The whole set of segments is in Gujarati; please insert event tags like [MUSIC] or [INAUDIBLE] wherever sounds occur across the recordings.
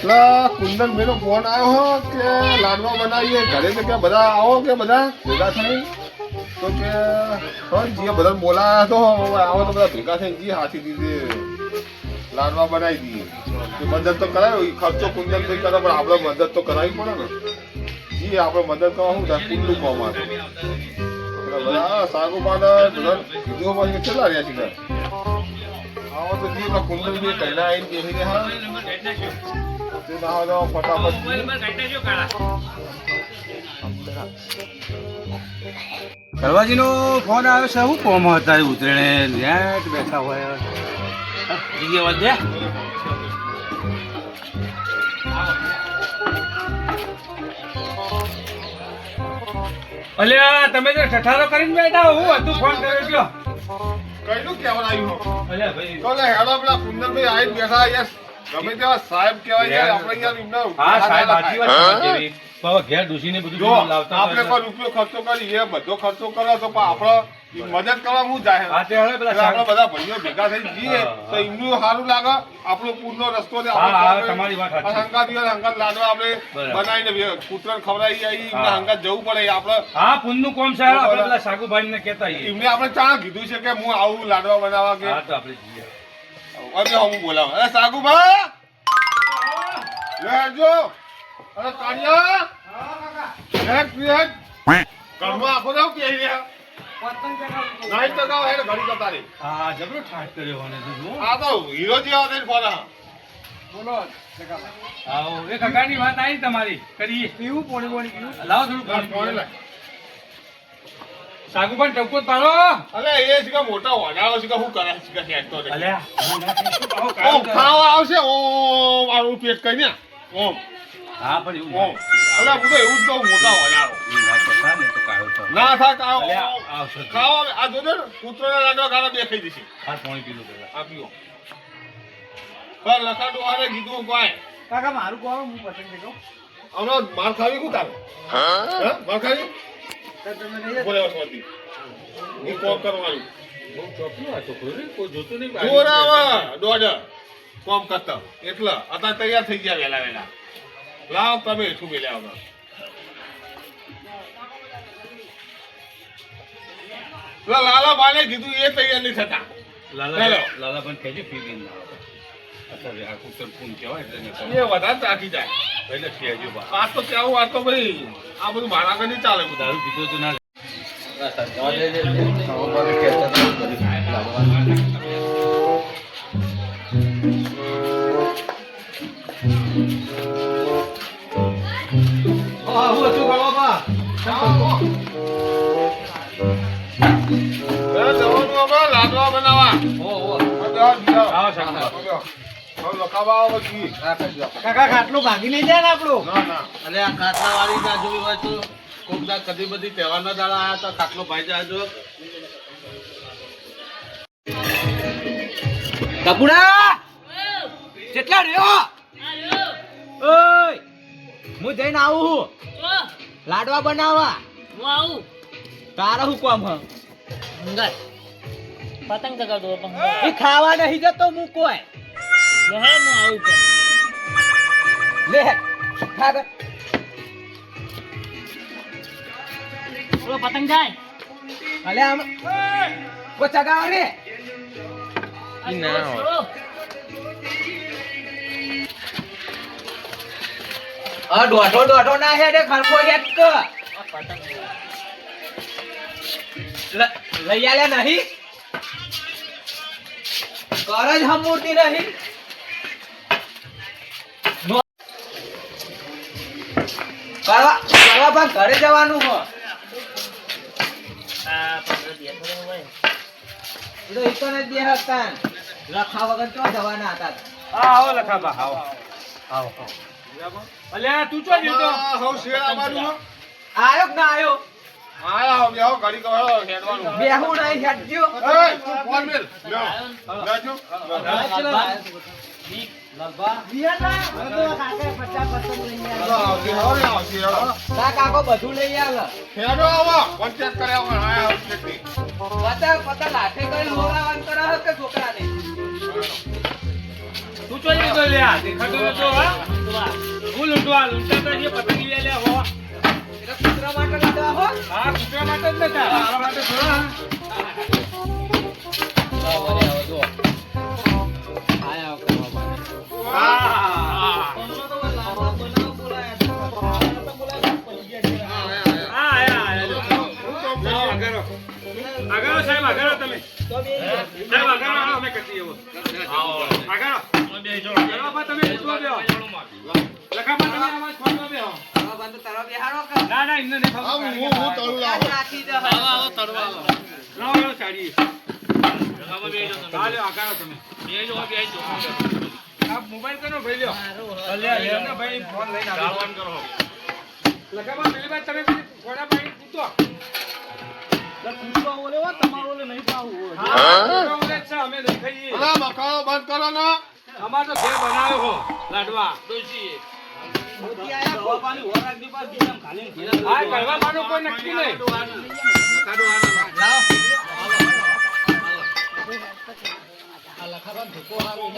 પેલા કુંદન ભાઈનો ફોન આવ્યો હો કે લાડવા બનાવીએ? ઘરે તો કે બધા આવો કે બધા? ભેગા થઈ તો કે, હા જીએ બધા બોલાયા તો આવો તો બધા ભેગા થઈ જી, હાથી દીધી. લાડવા બનાવી દઈએ તો મદદ તો કરાયો ખર્ચો કુંદન ભાઈ કરે, પણ આપણે મદદ તો કરાવી પડે ને. જી, આપણે મદદ કરવા શું થાય? કુંડલું કહો મારે એટલે બધા સાગુ પાડા. કીધું હોય કેટલા રહ્યા છે? ઘર? આવો તો જી કુંદન ભાઈ કઈના આવીને બેસી રહ્યા. તે ના હોય તો ફટાફટ જી. ફોન આવ્યો છે. શું કોમ હતા ઉતરેણે? નેટ બેઠા હોય. જગ્યા વધે અલ્યા તમે તો ઠઠારો કરીને બેઠા હું. હતું ફોન કર્યો કયો? કઈનું કહેવાનું આવ્યું અલ્યા ભાઈ. તો હેડો પેલા કુંદનભાઈ આવી બેઠા યાર ગમે તેવા સાહેબ કહેવાય યાર. આપણે યાર એમને હા સાહેબ સાચી વાત જેવી. બાબા ઘેર ડૂસીને બધું લાવતા આપણે હોય રૂપિયો ખર્ચો કરી એ બધો ખર્ચો કરો તો પણ આપણો મદદ કરવા હું જાય. હા તે હવે પેલા એટલે આપણે બધા ભાઈઓ ભેગા થઈ જઈએ તો એમનું સારું લાગે આપણો પૂરનો રસ્તો છે. હંગાત હંગાત લાડવા આપણે. બનાવીને કૂતરાને ખવડાવી આવી એમને. હંગાત જવું પડે આપણે હા પુનનું કોમ છે આપણે પેલા સાગુભાઈ ને કહેતા એમને આપણે ચાણ કીધું છે કે હું આવું લાડવા બનાવવા કે આપણે જઈએ. હવે હું બોલાવું. અરે સાગુભા લે આવજો અરે કાળિયા! હેડ હેડ. ઘરમાં આખો દાવ કે રહ્યા નાઈટ તો ગાવ હેડ ઘડી જતા રે હા જબરો ઠાઠ કર્યો મને તો. આ તો હીરો જેવા થઈને ફરા આવો એ કાકાની વાત આવી તમારી. કરીએ. પીવું પોણી પોણી પીવું. લાવો થોડું પાણી. કોણે લાય? સાગુભાઈ ટપકો તારો અલે એ છે કે મોટા વડાળો છે કે હું કરે છે કે હેડતો રે. અલે ઓ ખાવા આવશે? ઓ મારું પેટ કઈ ને ઓ હા પણ એવું ઓ અલે હું તો એવું જ કહું મોટા ખરા ને. ના થા કાવ આવશે. ખાવા આ જોજો ને કૂતરોના લાડવા ગાળા બે ખાઈ દેશે હા, પાણી પીલો પેલા. આ પીઓ પણ લખાડો હારે કીધું કોઈ. કાકા મારું કોણ હું પસંદ કરું હમણાં માર ખાવી કુ તારે? હા માર ખાવી? હું કોમ કરવાનું આ છોકરો રે, કોઈ જોતું નહીં. જોરાવા દોઢ કોમ કરતા એટલે. અત્યારે તૈયાર થઈ ગયા વેલા વેલા. લાવ તમે શું વગર. પેલા લાલા બાને કીધું એ તૈયાર નહીં થતા. લાલા લાલા પણ કહેજે ફી પીને ના આવે. અત્યારે આ કૂતર પૂન કહેવાય એટલે વધારે તાકી જાય. એટલે કહેજો. આ તો કેવું આ તો ભાઈ આ બધું મારા આગળ નહીં ચાલે દારૂ પીધો તો ના આવું હતું બાબા એ જવાનું હવે લાડવા બનાવવા આ દવા દીધા. આવો સાહેબ. હવે લખાવા આવો પછી. કાકા ખાટલું ભાગી નહીં જાય ને આપણું? ના ના. આ ખાટલા વાળી ના જોઈ હોય તો કોક દા કદી બધી તહેવારના દાડા આયા તો ખાટલો ભાઈ જાજો કપુડા કેટલા રહ્યો? ઓય હું જઈને આવું લાડવા બનાવવા. હું આવું. તારા હું કોમ હ? પતંગ ચગાવતો. એ ખાવા નહીં જતો હું કોઈ. લે હે, હું આવું પણ. લે ખા બે. બોલો, પતંગ જાય. અલે આમ. કોઈ ચગાવો રે. આ દોઢો દોઢો ના હેડે ખરખો ક લ- લઈ આલે નહીં. કરજ હમૂર્તિ નહીં. કરવા કરવા પણ ઘરે જવાનું હો આ પતંગ બેઠો હોય. એ તો ઈકો ને બે હતા લખા વગર ચો જવાના હતા હા, આવો લખાબા, આવો. આવો, આવો. અલ્યા, તું ચો ગયો તો? શેર આવવાનું હો. આયો કે ના આયો આયા બેહો, ઘડી કહો, હેડવાનું. બેહું નહીં હેડજો એય, તું ફોન મેલ. લ્યો. લેજો. કાકો બધું લઈ આવો. લઈ લ્યા હો કૂતરા માટે માટે જ નતા મોબાઈલ કરો ભાઈ લ્યો ભાઈ ફોન લઈને કરો લખાબા પેલી વાત તમે ઘોડા ભાઈ કૂદો મકાનો બંધ કરો ને. અમાર તો ઘેર બનાવ્યો હો લાડવા. માનું કોઈ નક્કી નહીં. ઓ,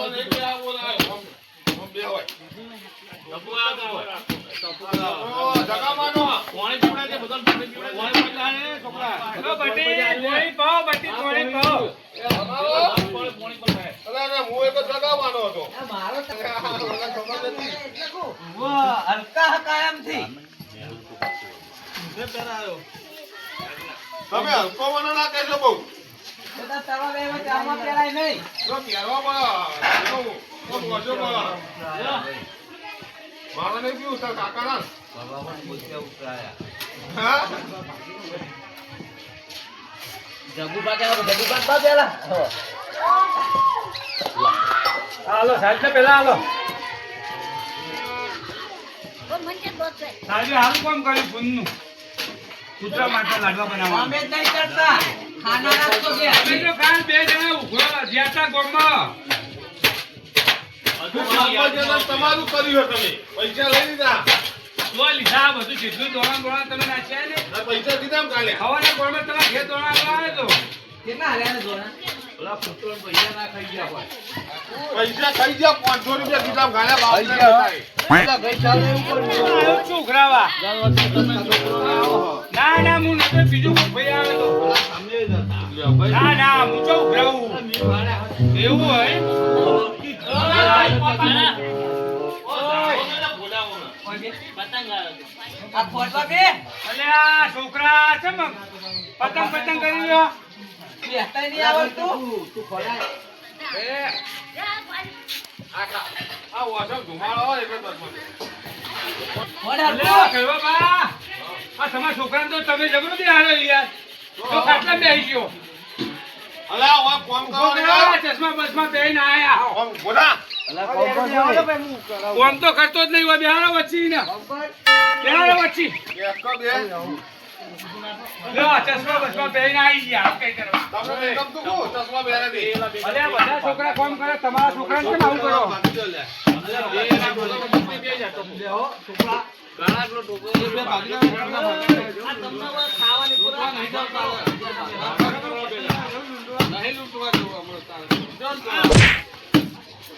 હલકા કાયમથી તમે હલકો મને ના કહેશો બહુ. બધા તરવા બે વચ્ચે આમાં પેરાય નહીં. તો પહેરવા મારે નહીં પીવું તાર કાકા ના હા જગુબા કે જગુબા બા પેલા હાલો સાહેબ ને પેલા હાલો સાહેબે હારું કામ કર્યું માટે લાડવા બનાવવા અમે નહીં કરતા ખાનારા તો બે કાલ બે જણા ઉઘરા જ્યાં ગામમાં. તમારું કર્યું તમે. પૈસા લઈ લીધા. તો લીધા આ બધું જેટલું દોણા દોણા તમે નાખ્યા ને. ના પૈસા દીધા કાલે. ખાવાના ગોળમાં તમારા ઘેર દોણા આવ્યો તો. કેટલા હાલ્યા ને પૈસા થઈ ગયા પાંચસો રૂપિયા દીધા એમ કાલે બાપ આવ્યો છું. ઉઘરાવા. ના ના હું બીજું કોઈ ભાઈ આવે તો. ના ના હું ઉઘરાવું. એવું હોય? છોકરા છે પતંગ પતંગ કરી છોકરાને તો તમે જબરો દે હાલો યાર તો ખાટલા બેસી ગયો અલા કોમ કરો ચશ્મા બસમાં બેહીને આયા આમ ગોડા. કોમ તો કરતો જ નહીં હોય બેહારો વચ્ચી ને બેહારો વચ્ચી છોકરા કોમ કરે તમારા છોકરાને કેમ આવું કરો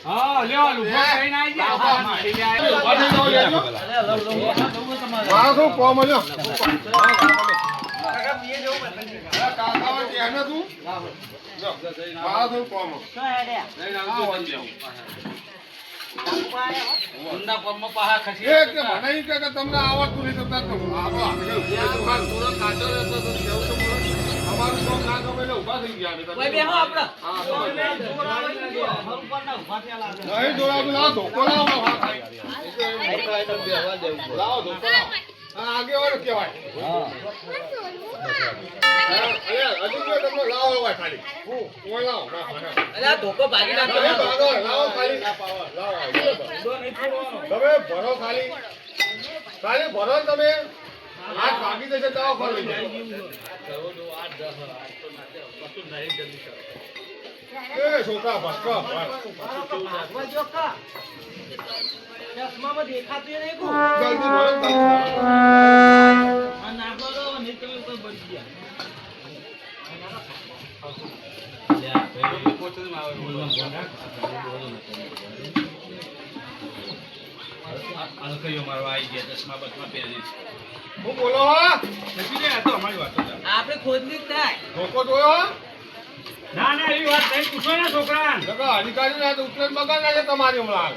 હા લ્યો લુગડો પહેરીને આવી ગયા મારી ગયા. મારો શું કોમ હલ્યો? કાકાઓ છે એને તું? જો, મારો શું કોમ? એ કે મને ઈ કે કે તમને આવડતું નહીં તો તો તો તો ના ઊભા થઈ ગયા નહીં જોડાતું, લાવો ધોકો લાવો, લાવો ધોકો કહેવાય. લાવો ખાલી. લાવો. અલ્યા ધોકો ભાગી તમે લાવો ખાલી. તમે ભરો ખાલી ખાલી ભરો તમે હાથ ભાગી જશે લઈ જાઓ. એ છોકરા ભટકો, ભટ. ભાગવા ચશ્મામાં દેખાતું નહીં કુ જલ્દી ભરો આ નાખો તો નહીં તમે કોઈ બચી ગયા. હલકઈઓ મારવા આવી ગયા ચશ્મા બસમાં પહેરી હું બોલો હો? નથી લે, આ તો અમારી વાતો છે. આપણે ખોદની જ થાય. ધોકો જોયો? ના ના એવી વાત નહીં. પૂછો ને છોકરા અધિકારી ના ઉતરેજ બગાડ નાખે તમારી હમણાં.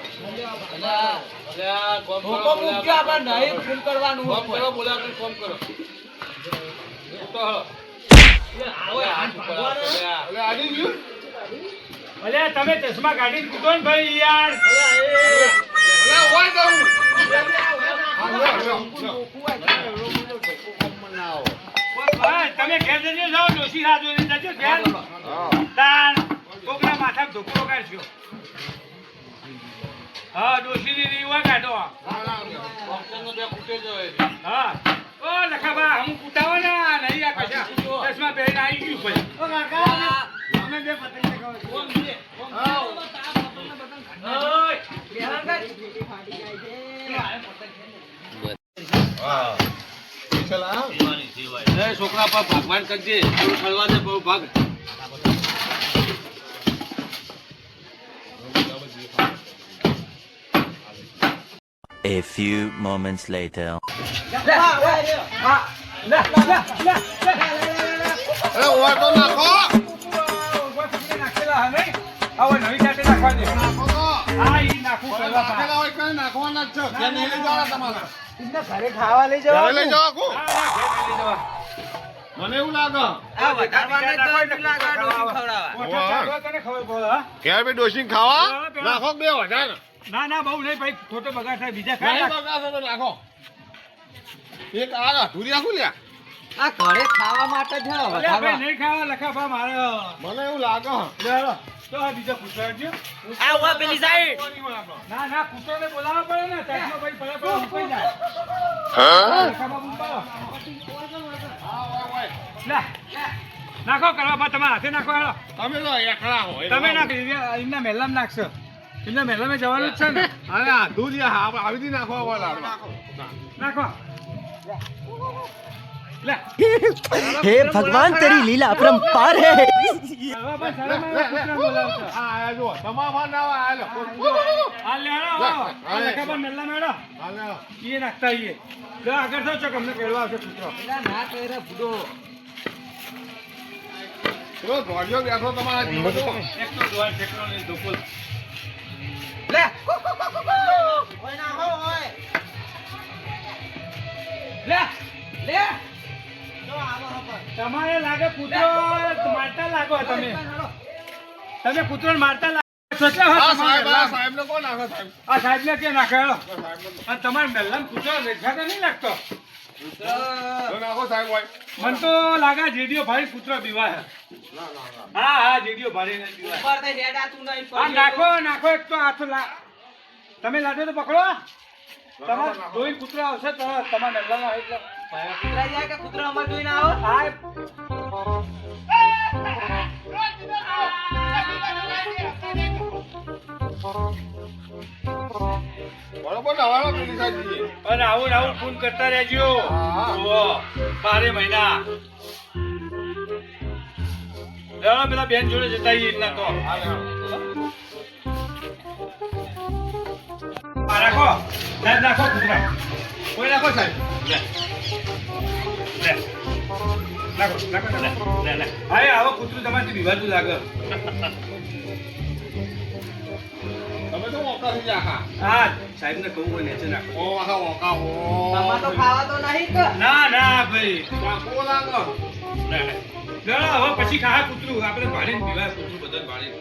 તમે ચશ્મા કાઢીને કૂદો ને ભાઈ યાર. હોય જવું હા, લ્યો, લ્યો, લ્યો. હા, તમે ઘેર જજો જાઓ ડોશી રાહ જોઈને જજો ઘેર. હા. તાણ માથા ધોકો કાઢશો હા ડોશીની રીવા કાઢો. હા. ઓ લખાબા હું કૂટાવો ને નહીં આ કશા ચશ્મા પહેરીને આવી ગયું ભાઈ અમે બે પતંગ ચગાવો હા. છોકરા પર ભગવાન કરજે થોડું ફરવા દે બહુ ભાગ A few moments later. અરે ઓય તો નાખો હવે હવે નવી જાતે નાખવા દે નાખો તો. હા ઈ નાખું નાખેલા હોય કઈ નાખવાના જ છે ઘેર નહીં લઈ જવાના તમારે ઘરે ખાવા લઈ ઘેર લઈ જવા મને એવું લાગે. હા. ડોશીને ખાવા નાખો બે વધારે. ના ના બહુ નહીં ભાઈ ખોટો બગાડ થાય બીજા ખાય બગાડશો તો નાખો. એક આ અધૂરી આખું લ્યા. આ ઘરે ખાવા માટે છે. ભાઈ નહીં ખાવા લખાબા મારે. મને એવું લાગે લે હાલો. તો આ બીજા પૂછવા આ ઊભા પેલી સાઈડ. ના ના કૂતરોને બોલાવવા પડે ને ચાકનો ભાઈ પડે પડે જાય બોલાવો. લા નાખો કરવામાં તમે હાથે નાખો હેડો તમે તો એકલા હો તમે નાખી એમના મહેલામાં નાખશો. એમના મહેલા મહેલામાં જવાનું જ છે ને. [LAUGHS] અરે આધું જ આવી દી નાખો આવા લાડવા. નાખો. હે ભગવાન તેરી લીલા પરંપાર હે. નાખતા જો ના ના ધોળિયો બેઠો તમારા જીવો તો. એક તો દોડ ઠેકડો લઈને ધોકો. લે. ઓય નાખો, ઓય. લે લે. જો આવો હપર. તમારે લાગે કૂતરો મારતા લાગો તમે તમે કૂતરો મારતા લાગો છો એટલે હવે હા તમારે સાહેબ આ લાગ- સાહેબ ને કોણ નાખે સાહેબ ને કે નાખે હેડો. સાહેબ ને અને તમારે મહેલામાં કૂતરો દેખાતો નહીં લાગતો સાહેબ મને તો લાગે જેડીઓ ભાઈ પુત્ર બીવાય હા હા જેડીઓ ભાઈ નાખો નાખો એક તો હાથ લા તમે લાડો તો પકડો તમારે જોઈ કૂતરો આવશે તમારે એટલે કૂતરા જાય કે કૂતરા અમારે જોઈને આવો આ બરોબર ને પેલી સાઈડ અને આવું આવું ફોન કરતા રહેજો. હા. બારે મહિના. ચાલો પેલા બેન જોડે જતા તો. આ રાખો. સાહેબ નાખો કૂતરા કોઈ નાખો સાહેબ? નાખો આવો કૂતરું તમારાથી વિવાદું લાગે? તમે તો મોકા થઈ ગયા આખા હા સાહેબ ને કહું હોય ને છે નાખો. ઓ આખા ઓ તમારે તો ખાવા તો નહીં કે? ના ના ભાઈ. નાખો લાગે. ના ના. ના, હવે પછી ખાવા કૂતરું. આપણે ભાડીને પીવાય કૂતરું બધા ભાડીને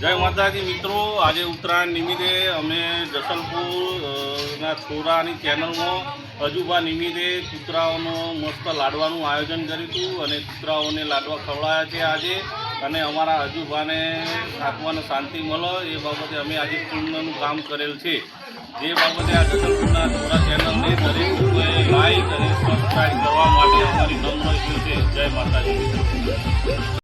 જય માતાજી મિત્રો. આજે ઉત્તરાયણ નિમિત્તે અમે જસલપુર અ, ના છોરાની ચેનલમાં અજુબા નિમિત્તે કૂતરાઓનો મસ્ત લાડવાનું આયોજન કર્યું હતું અને કૂતરાઓને લાડવા ખવડાયા છે આજે. અને અમારા અજુભાને આત્માને શાંતિ મળે, એ બાબતે અમે આજે પૂર્ણનું કામ કરેલ છે. જે બાબતે આ જસલપુરના છોરા ચેનલને દરેક લોકોએ લાઈક અને સબસ્ક્રાઈબ કરવા માટે અમારી નમ્ર છે. જય માતાજી.